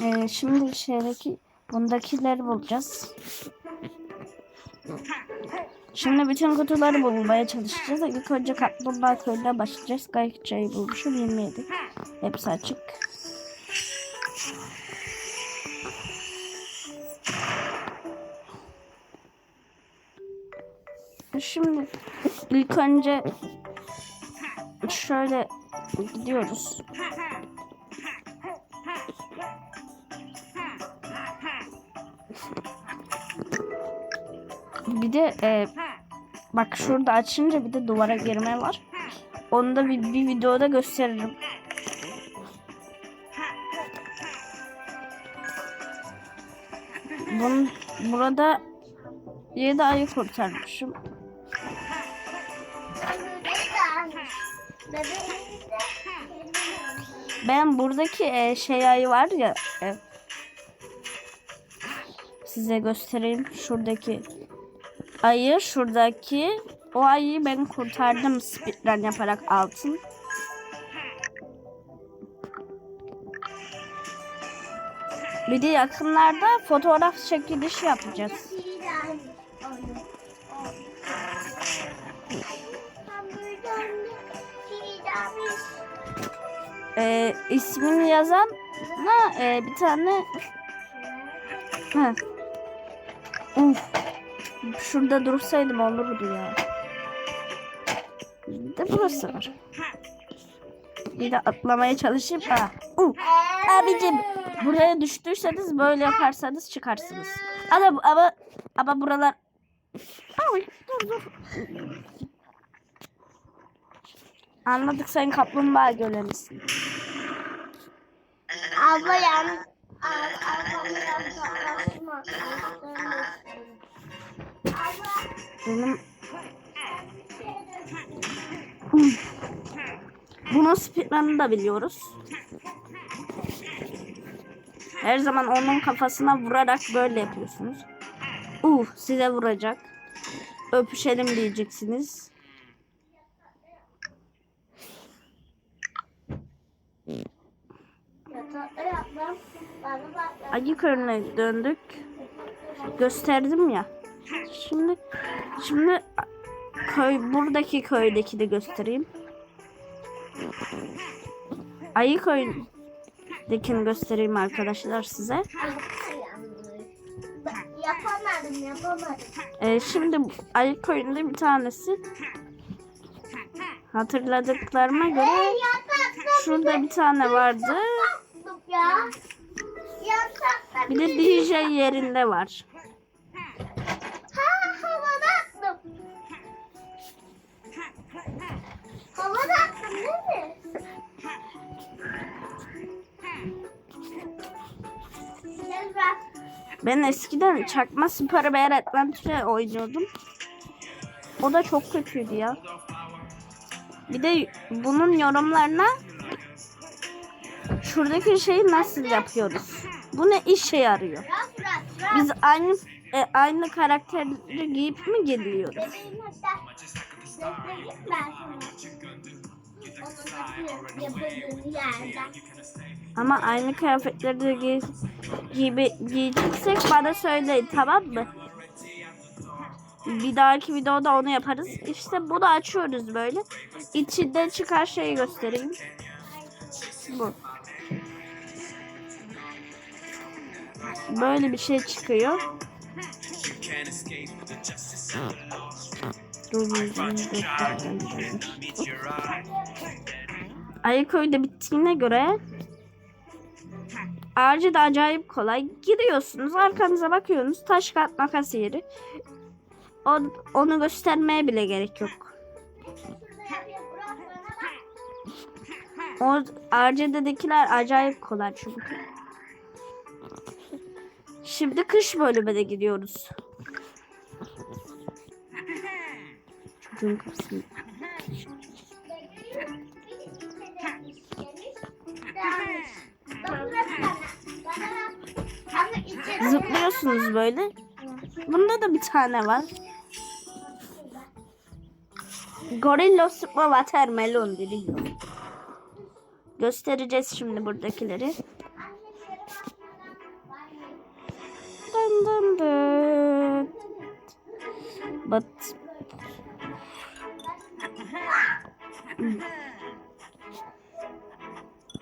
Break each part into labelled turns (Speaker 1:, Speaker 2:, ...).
Speaker 1: Ee, şimdi şeydeki bundakileri bulacağız. Şimdi bütün kutuları bulmaya çalışacağız. İlk önce kaplumbağa köyüne başlayacağız. Kayıkçayı bulmuşum 27. Hepsi açık. Şimdi ilk önce şöyle gidiyoruz. Bir de e, bak şurada açınca bir de duvara girme var. Onu da bir, bir videoda gösteririm. Bunun, burada 7 ayı kurtarmışım. Ben buradaki e, şey ayı var ya e, size göstereyim şuradaki ayı şuradaki o ayıyı ben kurtardım speedrun yaparak altın. Bir de yakınlarda fotoğraf çekilişi yapacağız. Ee, ismini yazan na e, bir tane Heh. Uf. Şurada dursaydım olurdu ya. De burası var. Bir de atlamaya çalışayım. Ah. Uh. Abicim buraya düştüyseniz böyle yaparsanız çıkarsınız. Ama ama ama buralar Ay, dur dur. Anladık sen kaplumbağa gölenisin.
Speaker 2: Abla yani arkamdan savaşma.
Speaker 1: Hmm. Bunun speedrun'ını da biliyoruz. Her zaman onun kafasına vurarak böyle yapıyorsunuz. Uh size vuracak. Öpüşelim diyeceksiniz. Ayı körüne döndük. Gösterdim ya. Şimdi şimdi köy buradaki köydeki de göstereyim. Ayı köydekini göstereyim arkadaşlar size.
Speaker 2: Yapamadım yapamadım.
Speaker 1: Ee, şimdi ayı köyünde bir tanesi hatırladıklarıma göre
Speaker 2: Yatakta
Speaker 1: şurada bir tane vardı. Bir de DJ yerinde var. Ben eskiden çakma Super Bear Adventure oynuyordum. O da çok kötüydü ya. Bir de bunun yorumlarına şuradaki şeyi nasıl yapıyoruz? Bu ne işe yarıyor? Biz aynı e, aynı karakterleri giyip mi geliyoruz? Ama aynı kıyafetleri de giy gibi giyeceksek bana söyleyin tamam mı? Bir dahaki videoda onu yaparız. İşte bunu açıyoruz böyle. İçinden çıkan şeyi göstereyim. Bu. Böyle bir şey çıkıyor. Göstereceğim. Ayıköy'de bittiğine göre Ağacı da acayip kolay. Gidiyorsunuz arkanıza bakıyorsunuz. Taş kağıt makas yeri. O, onu göstermeye bile gerek yok. O RCD'dekiler acayip kolay çünkü. Şimdi kış bölümüne gidiyoruz. Çocuğun kafasını. Zıplıyorsunuz böyle. Bunda da bir tane var. Gorilla sıkma watermelon diyor. Göstereceğiz şimdi buradakileri. dın dın dın. But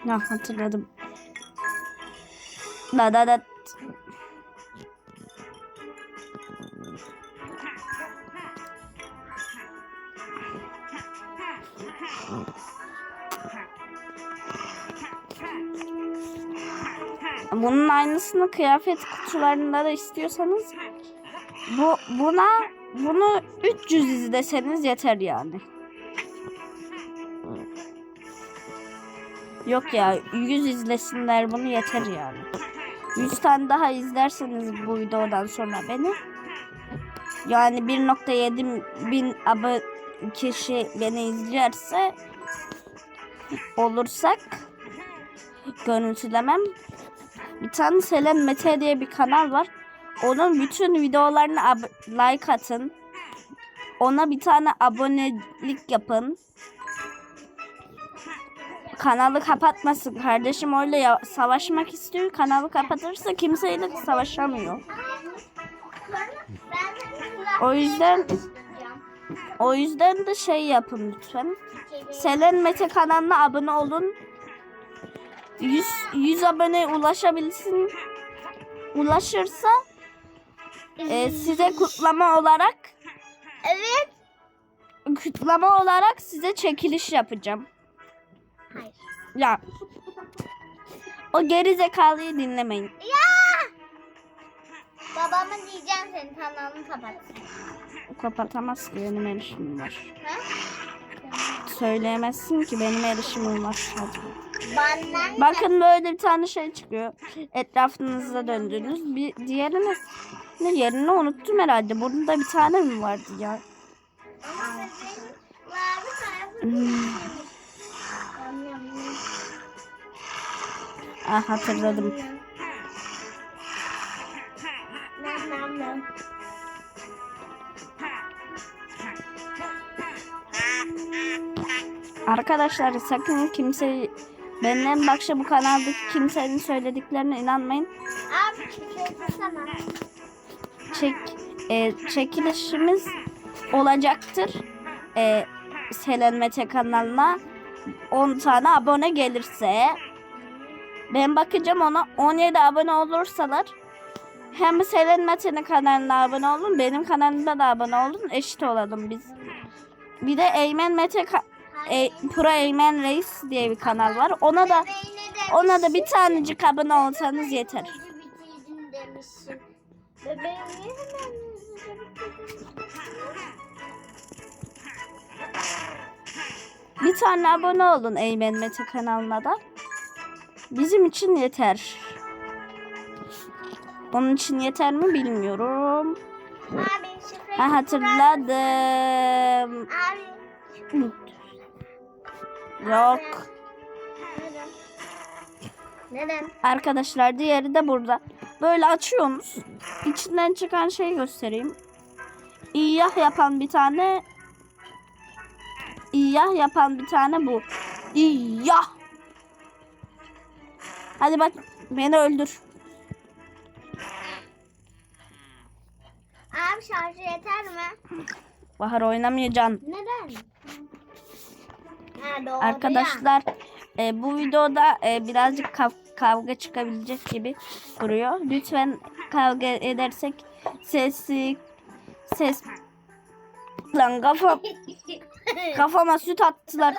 Speaker 1: Ha hatırladım. Da da da. Bunun aynısını kıyafet kutularında da istiyorsanız bu buna bunu 300 izleseniz yeter yani. Yok ya 100 izlesinler bunu yeter yani. 100 tane daha izlerseniz bu videodan sonra beni yani 1.7 bin abone kişi beni izlerse olursak görüntülemem bir tane Selen Mete diye bir kanal var. Onun bütün videolarına like atın. Ona bir tane abonelik yapın. Kanalı kapatmasın. Kardeşim öyle ya, savaşmak istiyor. Kanalı kapatırsa kimseyle savaşamıyor. O yüzden o yüzden de şey yapın lütfen. Selen Mete kanalına abone olun. 100, 100 abone ulaşabilsin. Ulaşırsa e, size kutlama olarak
Speaker 2: Evet.
Speaker 1: kutlama olarak size çekiliş yapacağım. Ya o geri zekalıyı dinlemeyin.
Speaker 2: Ya! Babama diyeceğim senin kanalını kapat.
Speaker 1: Kapatamaz ki benim erişimim var.
Speaker 2: Ha?
Speaker 1: Söyleyemezsin ki benim erişimim var. Hadi.
Speaker 2: Benden
Speaker 1: Bakın böyle bir tane şey çıkıyor. Etrafınızda döndüğünüz. Bir diğerini ne yerini unuttum herhalde. Bunda bir tane mi vardı ya?
Speaker 2: Ama senin mavi tarafı
Speaker 1: Ah hatırladım. Arkadaşlar sakın kimse benden bakşa bu kanaldaki kimsenin söylediklerine inanmayın.
Speaker 2: Abi.
Speaker 1: Çek e, çekilişimiz olacaktır. E, Selen Mete kanalına 10 tane abone gelirse ben bakacağım ona 17 abone olursalar hem Selen Mete'nin kanalına abone olun benim kanalımda da abone olun eşit olalım biz. Bir de Eymen Mete e, Pro Eymen Reis diye bir kanal var. Ona da ona da bir
Speaker 2: demişsin.
Speaker 1: tanecik abone olsanız yeter. Bir tane abone olun Eymen Mete kanalına da. Bizim için yeter. Onun için yeter mi bilmiyorum.
Speaker 2: Abi
Speaker 1: Ha hatırladım.
Speaker 2: Abi.
Speaker 1: Yok.
Speaker 2: Neden?
Speaker 1: Arkadaşlar diğeri de burada. Böyle açıyorsunuz. İçinden çıkan şeyi göstereyim. İyyah yapan bir tane İyyah yapan bir tane bu. İyyah. Hadi bak beni öldür.
Speaker 2: Abi şarjı yeter mi?
Speaker 1: Bahar oynamayacaksın.
Speaker 2: Neden? Ha, doğru
Speaker 1: Arkadaşlar e, bu videoda e, birazcık kav- kavga çıkabilecek gibi duruyor. Lütfen kavga edersek sesi ses lan kafam
Speaker 2: ya.
Speaker 1: kafama süt attılar.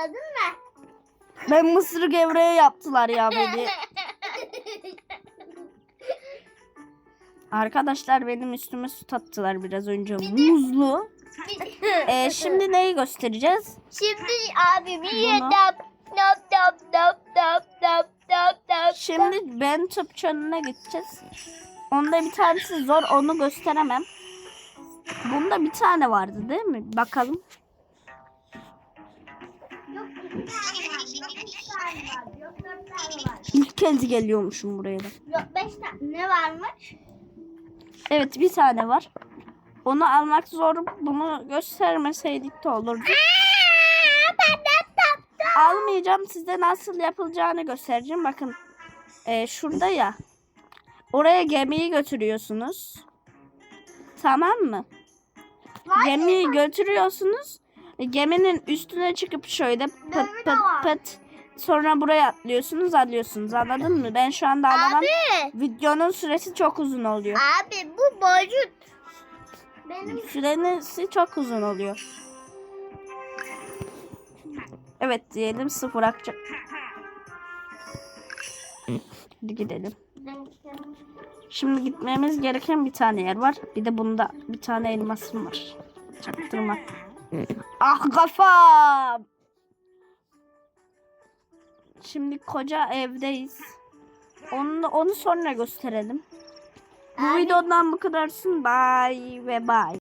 Speaker 2: Abi patladın mı?
Speaker 1: Ben mısır gevreği yaptılar ya beni. Arkadaşlar benim üstüme süt attılar biraz önce muzlu. E, şimdi neyi göstereceğiz?
Speaker 2: Şimdi abi bir yedap dap dap dap dap dap dap dap.
Speaker 1: Şimdi ben tıp çanına gideceğiz. Onda bir tanesi zor onu gösteremem. Bunda bir tane vardı değil mi? Bakalım. İlk kez geliyormuşum buraya da.
Speaker 2: Yok beş tane. Ne varmış?
Speaker 1: Evet bir tane var. Onu almak zor. Bunu göstermeseydik de olurdu. Almayacağım. Size nasıl yapılacağını göstereceğim. Bakın e, şurada ya. Oraya gemiyi götürüyorsunuz. Tamam mı? Gemiyi götürüyorsunuz. Geminin üstüne çıkıp şöyle pıt pıt pıt sonra buraya atlıyorsunuz alıyorsunuz anladın mı? Ben şu anda alamam.
Speaker 2: Abi.
Speaker 1: Videonun süresi çok uzun oluyor.
Speaker 2: Abi bu boyut. Benim
Speaker 1: Süresi çok uzun oluyor. Evet diyelim sıfır akacak. Hadi gidelim. Şimdi gitmemiz gereken bir tane yer var. Bir de bunda bir tane elmasım var. Çaktırma. Ah kafam. Şimdi koca evdeyiz. Onu, onu sonra gösterelim. Bu
Speaker 2: Abi-
Speaker 1: videodan bu kadarsın. Bye ve bye.